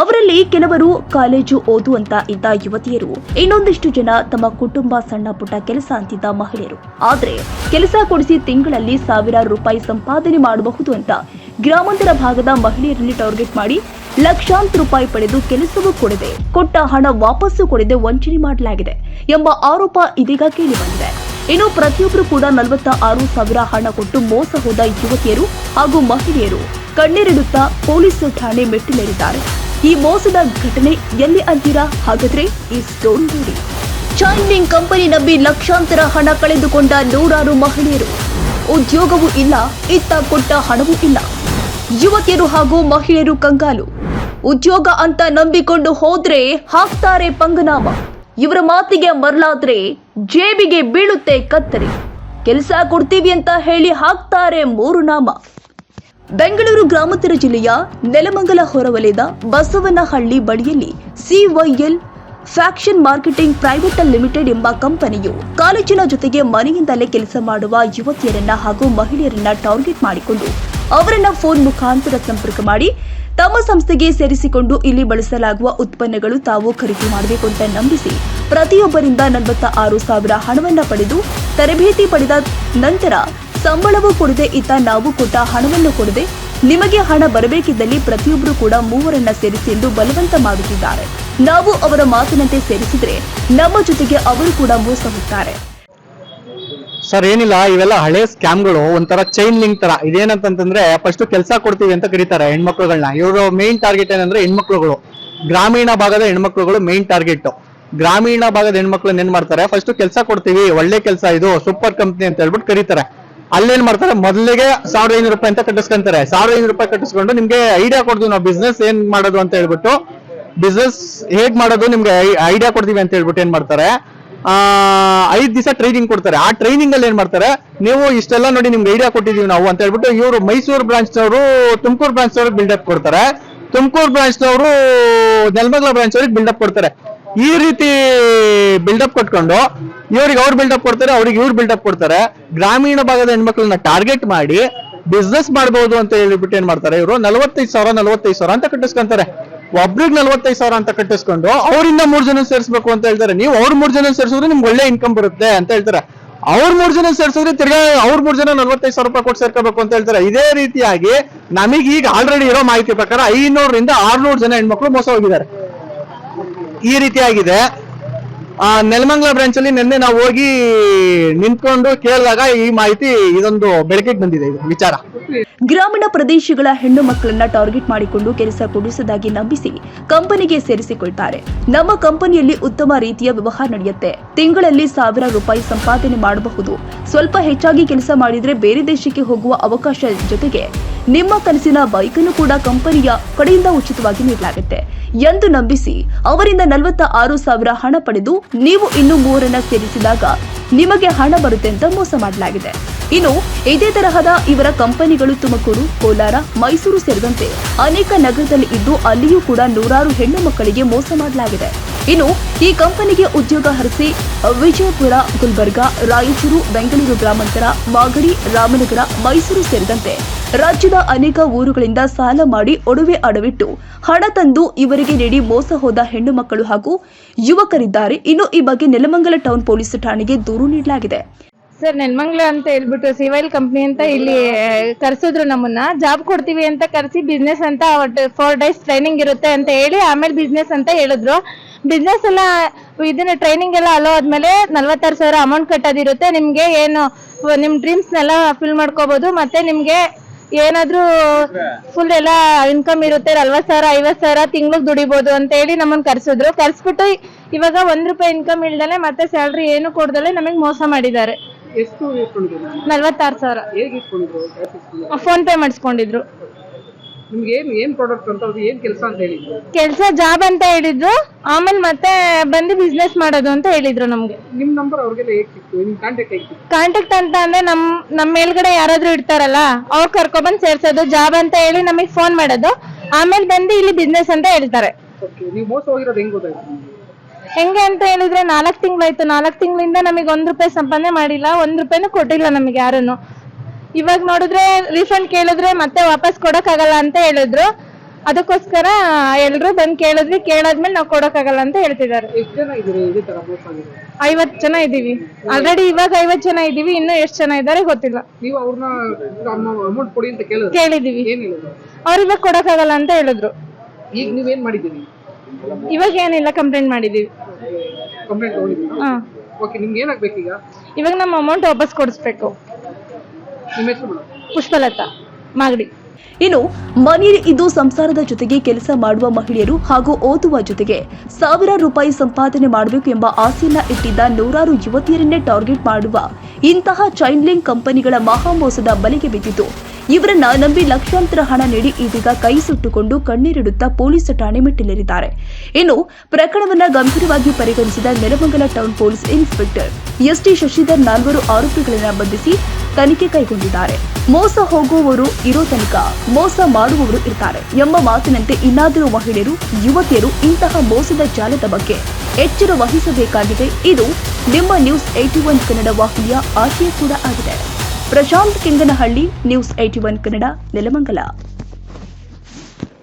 ಅವರಲ್ಲಿ ಕೆಲವರು ಕಾಲೇಜು ಓದುವಂತ ಇದ್ದ ಯುವತಿಯರು. ಇನ್ನೊಂದಿಷ್ಟು ಜನ ತಮ್ಮ ಕುಟುಂಬ ಸಣ್ಣ ಪುಟ್ಟ ಕೆಲಸ ಅಂತಿದ್ದ ಮಹಿಳೆಯರು. ಆದ್ರೆ ಕೆಲಸ ಕೊಡಿಸಿ ತಿಂಗಳಲ್ಲಿ ಸಾವಿರಾರು ರೂಪಾಯಿ ಸಂಪಾದನೆ ಮಾಡಬಹುದು ಅಂತ ಗ್ರಾಮಾಂತರ ಭಾಗದ ಮಹಿಳೆಯರಲ್ಲಿ ಟಾರ್ಗೆಟ್ ಮಾಡಿ ಲಕ್ಷಾಂತರ ರೂಪಾಯಿ ಪಡೆದು ಕೆಲಸವೂ ಕೊಡದೆ ಕೊಟ್ಟ ಹಣ ವಾಪಸ್ಸು ಕೊಡದೆ ವಂಚನೆ ಮಾಡಲಾಗಿದೆ ಎಂಬ ಆರೋಪ ಇದೀಗ ಕೇಳಿಬಂದಿದೆ ಇನ್ನು ಪ್ರತಿಯೊಬ್ಬರು ಕೂಡ ನಲವತ್ತ ಆರು ಸಾವಿರ ಹಣ ಕೊಟ್ಟು ಮೋಸ ಹೋದ ಯುವತಿಯರು ಹಾಗೂ ಮಹಿಳೆಯರು ಕಣ್ಣೀರಿಡುತ್ತಾ ಪೊಲೀಸ್ ಠಾಣೆ ಮೆಟ್ಟಿಲೇರಿದ್ದಾರೆ. ಈ ಮೋಸದ ಘಟನೆ ಎಲ್ಲಿ ಅಂತೀರಾ? ಹಾಗಾದ್ರೆ ಈ ಸ್ಟೋರಿ ನೋಡಿ. ಚೈನಿಂಗ್ ಕಂಪನಿ ನಂಬಿ ಲಕ್ಷಾಂತರ ಹಣ ಕಳೆದುಕೊಂಡ ನೂರಾರು ಮಹಿಳೆಯರು. ಉದ್ಯೋಗವೂ ಇಲ್ಲ, ಇತ್ತ ಕೊಟ್ಟ ಹಣವೂ ಇಲ್ಲ. ಯುವತಿಯರು ಹಾಗೂ ಮಹಿಳೆಯರು ಕಂಗಾಲು. ಉದ್ಯೋಗ ಅಂತ ನಂಬಿಕೊಂಡು ಹೋದ್ರೆ ಹಾಕ್ತಾರೆ ಪಂಗನಾಮ. ಇವರ ಮಾತಿಗೆ ಮರಳಾದ್ರೆ ಜೇಬಿಗೆ ಬೀಳುತ್ತೆ ಕತ್ತರಿ. ಕೆಲಸ ಕೊಡ್ತೀವಿ ಅಂತ ಹೇಳಿ ಹಾಕ್ತಾರೆ ಮೂರು ನಾಮ. ಬೆಂಗಳೂರು ಗ್ರಾಮಾಂತರ ಜಿಲ್ಲೆಯ ನೆಲಮಂಗಲ ಹೊರವಲಯದ ಬಸವನಹಳ್ಳಿ ಬಳಿಯಲ್ಲಿ CYL fashion marketing private limited ಎಂಬ ಕಂಪನಿಯು ಕಾಲೇಜಿನ ಜೊತೆಗೆ ಮನೆಯಿಂದಲೇ ಕೆಲಸ ಮಾಡುವ ಯುವತಿಯರನ್ನ ಹಾಗೂ ಮಹಿಳೆಯರನ್ನ ಟಾರ್ಗೆಟ್ ಮಾಡಿಕೊಂಡು ಅವರನ್ನ ಫೋನ್ ಮುಖಾಂತರ ಸಂಪರ್ಕ ಮಾಡಿ ತಮ್ಮ ಸಂಸ್ಥೆಗೆ ಸೇರಿಸಿಕೊಂಡು ಇಲ್ಲಿ ಬಳಸಲಾಗುವ ಉತ್ಪನ್ನಗಳು ತಾವು ಖರೀದಿ ಮಾಡಬೇಕು ಅಂತ ನಂಬಿಸಿ ಪ್ರತಿಯೊಬ್ಬರಿಂದ ನಲವತ್ತ ಆರು ಸಾವಿರ ಹಣವನ್ನು ಪಡೆದು ತರಬೇತಿ ಪಡೆದ ನಂತರ ಸಂಬಳವೂ ಕೊಡದೆ ಇತ್ತ ನಾವು ಕೊಟ್ಟ ಹಣವನ್ನು ಕೊಡದೆ ನಿಮಗೆ ಹಣ ಬರಬೇಕಿದ್ದಲ್ಲಿ ಪ್ರತಿಯೊಬ್ಬರು ಕೂಡ ಮೂವರನ್ನ ಸೇರಿಸಿ ಎಂದು ಬಲವಂತ ಮಾಡುತ್ತಿದ್ದಾರೆ. ನಾವು ಅವರ ಮಾತಿನಂತೆ ಸೇರಿಸಿದ್ರೆ ನಮ್ಮ ಜೊತೆಗೆ ಅವರು ಕೂಡ ಮೋಸ ಹೋಗ್ತಾರೆ ಸರ್, ಏನಿಲ್ಲ, ಇವೆಲ್ಲ ಹಳೆ ಸ್ಕ್ಯಾಮ್ಗಳು, ಒಂಥರ ಚೈನ್ ಲಿಂಕ್ ತರ. ಇದೇನಂತಂದ್ರೆ ಫಸ್ಟ್ ಕೆಲಸ ಕೊಡ್ತೀವಿ ಅಂತ ಕರೀತಾರೆ ಹೆಣ್ಮಕ್ಳುಗಳನ್ನ ಇವರ ಮೇನ್ ಟಾರ್ಗೆಟ್ ಏನಂದ್ರೆ ಹೆಣ್ಮಕ್ಳುಗಳು. ಗ್ರಾಮೀಣ ಭಾಗದ ಹೆಣ್ಮಕ್ಳುಗಳು ಮೇನ್ ಟಾರ್ಗೆಟ್ ಗ್ರಾಮೀಣ ಭಾಗದ ಹೆಣ್ಮಕ್ಳನ್ನ ಏನ್ ಮಾಡ್ತಾರೆ ಫಸ್ಟ್ ಕೆಲಸ ಕೊಡ್ತೀವಿ, ಒಳ್ಳೆ ಕೆಲಸ ಇದು ಸೂಪರ್ ಕಂಪ್ನಿ ಅಂತ ಹೇಳ್ಬಿಟ್ಟು ಕರೀತಾರೆ. ಅಲ್ಲೇನ್ ಮಾಡ್ತಾರೆ? ಮೊದಲಿಗೆ ಸಾವಿರದ ಐನೂರು ರೂಪಾಯಿ ಅಂತ ಕಟ್ಟಿಸ್ಕೊಂತಾರೆ. ಸಾವಿರದ ಐನೂರು ರೂಪಾಯಿ ಕಟ್ಟಿಸ್ಕೊಂಡು ನಿಮ್ಗೆ ಐಡಿಯಾ ಕೊಡ್ತೀವಿ ನಾವು ಬಿಸ್ನೆಸ್ ಏನ್ ಮಾಡೋದು ಅಂತ ಹೇಳ್ಬಿಟ್ಟು. ಬಿಸ್ನೆಸ್ ಹೇಗ್ ಮಾಡೋದು ನಿಮ್ಗೆ ಐಡಿಯಾ ಕೊಡ್ತೀವಿ ಅಂತ ಹೇಳ್ಬಿಟ್ಟು ಏನ್ ಮಾಡ್ತಾರೆ? ಆ, ಐದ್ ದಿವಸ ಟ್ರೈನಿಂಗ್ ಕೊಡ್ತಾರೆ. ಆ ಟ್ರೈನಿಂಗ್ ಅಲ್ಲಿ ಏನ್ ಮಾಡ್ತಾರೆ? ನೀವು ಇಷ್ಟೆಲ್ಲ ನೋಡಿ ನಿಮ್ಗೆ ಐಡಿಯಾ ಕೊಟ್ಟಿದೀವಿ ನಾವು ಅಂತ ಹೇಳ್ಬಿಟ್ಟು ಇವರು ಮೈಸೂರು ಬ್ರಾಂಚ್ ನವರು, ತುಮಕೂರು ಬ್ರಾಂಚ್ ನವ್ರಿಗೆ ಬಿಲ್ಡಪ್ ಕೊಡ್ತಾರೆ. ತುಮಕೂರು ಬ್ರಾಂಚ್ ನವರು, ನೆಲಮಂಗಲ ಬ್ರಾಂಚ್ ಅವ್ರಿಗೆ ಬಿಲ್ಡಪ್ ಕೊಡ್ತಾರೆ. ಈ ರೀತಿ ಬಿಲ್ಡಪ್ ಕೊಟ್ಕೊಂಡು ಇವ್ರಿಗೆ ಅವ್ರು ಬಿಲ್ಡಪ್ ಕೊಡ್ತಾರೆ, ಅವ್ರಿಗೆ ಇವ್ರು ಬಿಲ್ಡಪ್ ಕೊಡ್ತಾರೆ. ಗ್ರಾಮೀಣ ಭಾಗದ ಹೆಣ್ಮಕ್ಳನ್ನ ಟಾರ್ಗೆಟ್ ಮಾಡಿ ಬಿಸ್ನೆಸ್ ಮಾಡಬಹುದು ಅಂತ ಹೇಳಿಬಿಟ್ಟು ಏನ್ ಮಾಡ್ತಾರೆ ಇವರು? ನಲವತ್ತೈದು ಸಾವಿರ ನಲವತ್ತೈದು ಸಾವಿರ ಅಂತ ಕಟ್ಟಿಸ್ಕೊಂತಾರೆ. ಒಬ್ರಿಗೆ ನಲವತ್ತೈದು ಸಾವಿರ ಅಂತ ಕಟ್ಟಿಸ್ಕೊಂಡು ಅವರಿಂದ ಮೂರ್ ಜನ ಸೇರಿಸ್ಬೇಕು ಅಂತ ಹೇಳ್ತಾರೆ. ನೀವು ಅವ್ರ ಮೂರ್ ಜನ ಸೇರಿಸಿದ್ರೆ ನಿಮ್ಗೆ ಒಳ್ಳೆ ಇನ್ಕಮ್ ಬರುತ್ತೆ ಅಂತ ಹೇಳ್ತಾರೆ. ಅವ್ರ ಮೂರ್ ಜನ ಸೇರಿಸಿದ್ರೆ ತಿರ್ಗಾ ಅವ್ರ ಮೂರ್ ಜನ ನಲವತ್ತೈದು ಸಾವಿರ ರೂಪಾಯಿ ಕೊಟ್ಟು ಸೇರ್ಕೋಬೇಕು ಅಂತ ಹೇಳ್ತಾರೆ. ಇದೇ ರೀತಿಯಾಗಿ ನಮಗೆ ಈಗ ಆಲ್ರೆಡಿ ಇರೋ ಮಾಹಿತಿ ಪ್ರಕಾರ ಐನೂರರಿಂದ ಆರ್ನೂರು ಜನ ಹೆಣ್ಮಕ್ಳು ಮೋಸ ಹೋಗಿದ್ದಾರೆ. ಈ ರೀತಿಯಾಗಿದೆ. ಆ, ನೆಲಮಂಗಲ ಬ್ರಾಂಚ್ ಅಲ್ಲಿ ನಿನ್ನೆ ನಾವು ಹೋಗಿ ನಿಂತ್ಕೊಂಡು ಕೇಳಿದಾಗ ಈ ಮಾಹಿತಿ ಇದೊಂದು ಬೆಳಕಿಗೆ ಬಂದಿದೆ, ಇದು ವಿಚಾರ. ಗ್ರಾಮೀಣ ಪ್ರದೇಶಗಳ ಹೆಣ್ಣು ಮಕ್ಕಳನ್ನ ಟಾರ್ಗೆಟ್ ಮಾಡಿಕೊಂಡು ಕೆಲಸ ಕೊಡಿಸದಾಗಿ ನಂಬಿಸಿ ಕಂಪನಿಗೆ ಸೇರಿಸಿಕೊಳ್ತಾರೆ. ನಮ್ಮ ಕಂಪನಿಯಲ್ಲಿ ಉತ್ತಮ ರೀತಿಯ ವ್ಯವಹಾರ ನಡೆಯುತ್ತೆ. ತಿಂಗಳಲ್ಲಿ ಸಾವಿರ ರೂಪಾಯಿ ಸಂಪಾದನೆ ಮಾಡಬಹುದು. ಸ್ವಲ್ಪ ಹೆಚ್ಚಾಗಿ ಕೆಲಸ ಮಾಡಿದ್ರೆ ಬೇರೆ ದೇಶಕ್ಕೆ ಹೋಗುವ ಅವಕಾಶ ಜೊತೆಗೆ ನಿಮ್ಮ ಕನಸಿನ ಬೈಕ್ ಅನ್ನು ಕೂಡ ಕಂಪನಿಯ ಕಡೆಯಿಂದ ಉಚಿತವಾಗಿ ನೀಡಲಾಗುತ್ತೆ ಎಂದು ನಂಬಿಸಿ ಅವರಿಂದ ನಲವತ್ತ ಆರು ಸಾವಿರ ಹಣ ಪಡೆದು ನೀವು ಇನ್ನು ಮೂವರನ್ನ ಸೇರಿಸಿದಾಗ ನಿಮಗೆ ಹಣ ಬರುತ್ತೆ ಅಂತ ಮೋಸ ಮಾಡಲಾಗಿದೆ. ಇನ್ನು ಇದೇ ತರಹದ ಇವರ ಕಂಪನಿಗಳು ತುಮಕೂರು, ಕೋಲಾರ, ಮೈಸೂರು ಸೇರಿದಂತೆ ಅನೇಕ ನಗರದಲ್ಲಿ ಇದ್ದು ಅಲ್ಲಿಯೂ ಕೂಡ ನೂರಾರು ಹೆಣ್ಣು ಮಕ್ಕಳಿಗೆ ಮೋಸ ಮಾಡಲಾಗಿದೆ. ಇನ್ನು ಈ ಕಂಪನಿಗೆ ಉದ್ಯೋಗ ಹರಿಸಿ ವಿಜಯಪುರ, ಗುಲ್ಬರ್ಗಾ, ರಾಯಚೂರು, ಬೆಂಗಳೂರು ಗ್ರಾಮಾಂತರ, ಮಾಗಡಿ, ರಾಮನಗರ, ಮೈಸೂರು ಸೇರಿದಂತೆ ರಾಜ್ಯದ ಅನೇಕ ಊರುಗಳಿಂದ ಸಾಲ ಮಾಡಿ ಒಡವೆ ಅಡವಿಟ್ಟು ಹಣ ತಂದು ಇವರಿಗೆ ನೀಡಿ ಮೋಸ ಹೋದ ಹೆಣ್ಣು ಮಕ್ಕಳು ಹಾಗೂ ಯುವಕರಿದ್ದಾರೆ. ಇನ್ನು ಈ ಬಗ್ಗೆ ನೆಲಮಂಗಲ ಟೌನ್ ಪೊಲೀಸ್ ಠಾಣೆಗೆ ದೂರು ನೀಡಲಾಗಿದೆ. ಸರ್ ನೆನ್ಮಂಗ್ಲ ಅಂತ ಹೇಳ್ಬಿಟ್ಟು ಸಿವೈಲ್ ಕಂಪ್ನಿ ಅಂತ ಇಲ್ಲಿ ಕರ್ಸಿದ್ರು ನಮ್ಮನ್ನ. ಜಾಬ್ ಕೊಡ್ತೀವಿ ಅಂತ ಕರೆಸಿ ಬಿಸ್ನೆಸ್ ಅಂತ ಫೋರ್ ಡೇಸ್ ಟ್ರೈನಿಂಗ್ ಇರುತ್ತೆ ಅಂತ ಹೇಳಿ ಆಮೇಲೆ ಬಿಸ್ನೆಸ್ ಅಂತ ಹೇಳಿದ್ರು. ಬಿಸ್ನೆಸ್ ಎಲ್ಲ ಇದನ್ನ ಟ್ರೈನಿಂಗ್ ಎಲ್ಲ ಅಲೋ ಆದ್ಮೇಲೆ ನಲ್ವತ್ತಾರು ಸಾವಿರ ಅಮೌಂಟ್ ಕಟ್ಟೋದಿರುತ್ತೆ. ನಿಮ್ಗೆ ಏನು ನಿಮ್ ಡ್ರೀಮ್ಸ್ನೆಲ್ಲ ಫಿಲ್ ಮಾಡ್ಕೋಬಹುದು ಮತ್ತೆ ನಿಮ್ಗೆ ಏನಾದ್ರೂ ಫುಲ್ ಎಲ್ಲ ಇನ್ಕಮ್ ಇರುತ್ತೆ. ನಲ್ವತ್ ಸಾವಿರ ಐವತ್ ಸಾವಿರ ತಿಂಗ್ಳಿಗೆ ದುಡಿಬಹುದು ಅಂತ ಹೇಳಿ ನಮ್ಮನ್ನ ಕರ್ಸಿದ್ರು. ಕರ್ಸ್ಬಿಟ್ಟು ಇವಾಗ ಒಂದ್ ರೂಪಾಯಿ ಇನ್ಕಮ್ ಇಲ್ದಲೆ ಮತ್ತೆ ಸ್ಯಾಲ್ರಿ ಏನು ಕೊಡ್ದಲೆ ನಮಗ್ ಮೋಸ ಮಾಡಿದ್ದಾರೆ. ನಲ್ವತ್ತಾರು ಸಾವಿರ. ಫೋನ್ ಪೇ ಮಾಡಿಸ್ಕೊಂಡಿದ್ರು. ನಿಮ್ಗೆ ಏನ್ ಏನ್ ಪ್ರಾಡಕ್ಟ್ ಅಂತ ಅವ್ರು ಏನ್ ಕೆಲಸ ಅಂತ ಹೇಳಿದ್ರು? ಕೆಲಸ ಜಾಬ್ ಅಂತ ಹೇಳಿದ್ರು. ಆಮೇಲೆ ಮತ್ತೆ ಬಂದು ಬಿಸ್ನೆಸ್ ಮಾಡೋದು ಅಂತ ಹೇಳಿದ್ರು ನಮ್ಗೆ. ನಿಮ್ ನಂಬರ್ ಅವ್ರಿಗೆಲ್ಲ ಹೇಗೆ ಸಿಕ್ತು? ನಿಮ್ ಕಾಂಟ್ಯಾಕ್ಟ್ ಆಯ್ತು ಸಿಕ್ತು? ಕಾಂಟ್ಯಾಕ್ಟ್ ಅಂತ ಅಂದ್ರೆ ನಮ್ ನಮ್ ಮೇಲ್ಗಡೆ ಯಾರಾದ್ರೂ ಇರ್ತಾರಲ್ಲ ಅವ್ರು ಕರ್ಕೊಬಂದ್ ಸೇರ್ಸೋದು ಜಾಬ್ ಅಂತ ಹೇಳಿ ನಮಗ್ ಫೋನ್ ಮಾಡೋದು. ಆಮೇಲೆ ಬಂದು ಇಲ್ಲಿ ಬಿಸ್ನೆಸ್ ಅಂತ ಹೇಳ್ತಾರೆ. ಓಕೆ ನೀವು ಮೋಸ ಹೋಗಿರೋದು ಹೆಂಗ್ ಗೊತ್ತಾಯ್ತು ನಿಮ್ಗೆ? ಹೆಂಗೆ ಅಂತ ಹೇಳಿದ್ರೆ ನಾಲ್ಕು ತಿಂಗಳಾಯ್ತು ನಾಲ್ಕು ತಿಂಗಳಿಂದ ನಮಗೆ ಒಂದ್ ರೂಪಾಯಿ ಸಂಪಾದನೆ ಮಾಡಿಲ್ಲ ಒಂದ್ ರೂಪಾಯಿನೂ ಕೊಟ್ಟಿಲ್ಲ ನಮಗೆ ಯಾರನ್ನು ಇವಾಗ ನೋಡಿದ್ರೆ ರೀಫಂಡ್ ಕೇಳಿದ್ರೆ ಮತ್ತೆ ವಾಪಸ್ ಕೊಡಕ್ಕಾಗಲ್ಲ ಅಂತ ಹೇಳಿದ್ರು. ಅದಕ್ಕೋಸ್ಕರ ಎಲ್ರು ಬಂದ್ ಕೇಳಿದ್ವಿ. ಕೇಳಾದ್ಮೇಲೆ ನಾವು ಕೊಡಕ್ಕಾಗಲ್ಲ ಅಂತ ಹೇಳ್ತಿದ್ದಾರೆ ಎಷ್ಟು ಜನ ಇದ್ದೀರಿ ಇದೇ ತರ ಮೋಸ ಆಗಿದೆ ಐವತ್ ಜನ ಇದೀವಿ ಆಲ್ರೆಡಿ ಇವಾಗ ಐವತ್ ಜನ ಇದೀವಿ ಇನ್ನು ಎಷ್ಟ್ ಜನ ಇದ್ದಾರೆ ಗೊತ್ತಿಲ್ಲ. ನೀವು ಅವ್ರನ್ನ ಅಮೌಂಟ್ ಕೊಡಿ ಅಂತ ಕೇಳಿದ್ರೆ? ಕೇಳಿದೀವಿ ಏನ್ ಹೇಳಿದ್ರು? ಅವ್ರು ಇವಾಗ ಕೊಡಕ್ಕಾಗಲ್ಲ ಅಂತ ಹೇಳಿದ್ರು. ಈಗ ನೀವೇನ್ ಮಾಡಿದ್ದೀರಿ? ಇವಾಗ ಏನಿಲ್ಲ ಕಂಪ್ಲೇಂಟ್ ಮಾಡಿದೀವಿ ಕಂಪ್ಲೇಂಟ್ ತಗೊಂಡಿದ್ದೀರಾ? ಹಾ. ಓಕೆ ನಿಮ್ಗೆ ಇವಾಗ ನಮ್ಮ ಅಮೌಂಟ್ ವಾಪಸ್ ಕೊಡಿಸ್ಬೇಕು. ಪುಷ್ಪಲತಾ ಮಾಗಡಿ. ಇನ್ನು ಮನೆಯಲ್ಲಿ ಇದು ಸಂಸಾರದ ಜೊತೆಗೆ ಕೆಲಸ ಮಾಡುವ ಮಹಿಳೆಯರು ಹಾಗೂ ಓದುವ ಜೊತೆಗೆ ಸಾವಿರಾರು ರೂಪಾಯಿ ಸಂಪಾದನೆ ಮಾಡಬೇಕು ಎಂಬ ಆಸೆಯನ್ನ ಇಟ್ಟಿದ್ದ ನೂರಾರು ಯುವತಿಯರನ್ನೇ ಟಾರ್ಗೆಟ್ ಮಾಡುವ ಇಂತಹ ಚೈನ್ ಲಿಂಕ್ ಕಂಪನಿಗಳ ಮಹಾಮೋಸದ ಬಲೆಗೆ ಬಿದ್ದಿತು ಇವರನ್ನ ನಂಬಿ ಲಕ್ಷಾಂತರ ಹಣ ನೀಡಿ ಇದೀಗ ಕೈ ಸುಟ್ಟುಕೊಂಡು ಕಣ್ಣೀರಿಡುತ್ತಾ ಪೊಲೀಸ್ ಠಾಣೆ ಮೆಟ್ಟಿಲೇರಿದ್ದಾರೆ. ಇನ್ನು ಪ್ರಕರಣವನ್ನ ಗಂಭೀರವಾಗಿ ಪರಿಗಣಿಸಿದ Nelamangala town police inspector ST Shashidhar ನಾಲ್ವರು ಆರೋಪಿಗಳನ್ನು ಬಂಧಿಸಿ ತನಿಖೆ ಕೈಗೊಂಡಿದ್ದಾರೆ. ಮೋಸ ಹೋಗುವವರು ಇರೋ ತನಕ ಮೋಸ ಮಾಡುವವರು ಇರ್ತಾರೆ ಎಂಬ ಮಾತಿನಂತೆ ಇನ್ನಾದರೂ ಮಹಿಳೆಯರು, ಯುವತಿಯರು ಇಂತಹ ಮೋಸದ ಜಾಲದ ಬಗ್ಗೆ ಎಚ್ಚರ ವಹಿಸಬೇಕಾಗಿದೆ. ಇದು ನಿಮ್ಮ ನ್ಯೂಸ್ ಏಟಿ ಒನ್ ಕನ್ನಡ ವಾಹಿನಿಯ ಆಶಯ ಕೂಡ ಆಗಿದೆ. Prashant Kenganahalli, news eighty one Kannada, Nelamangala.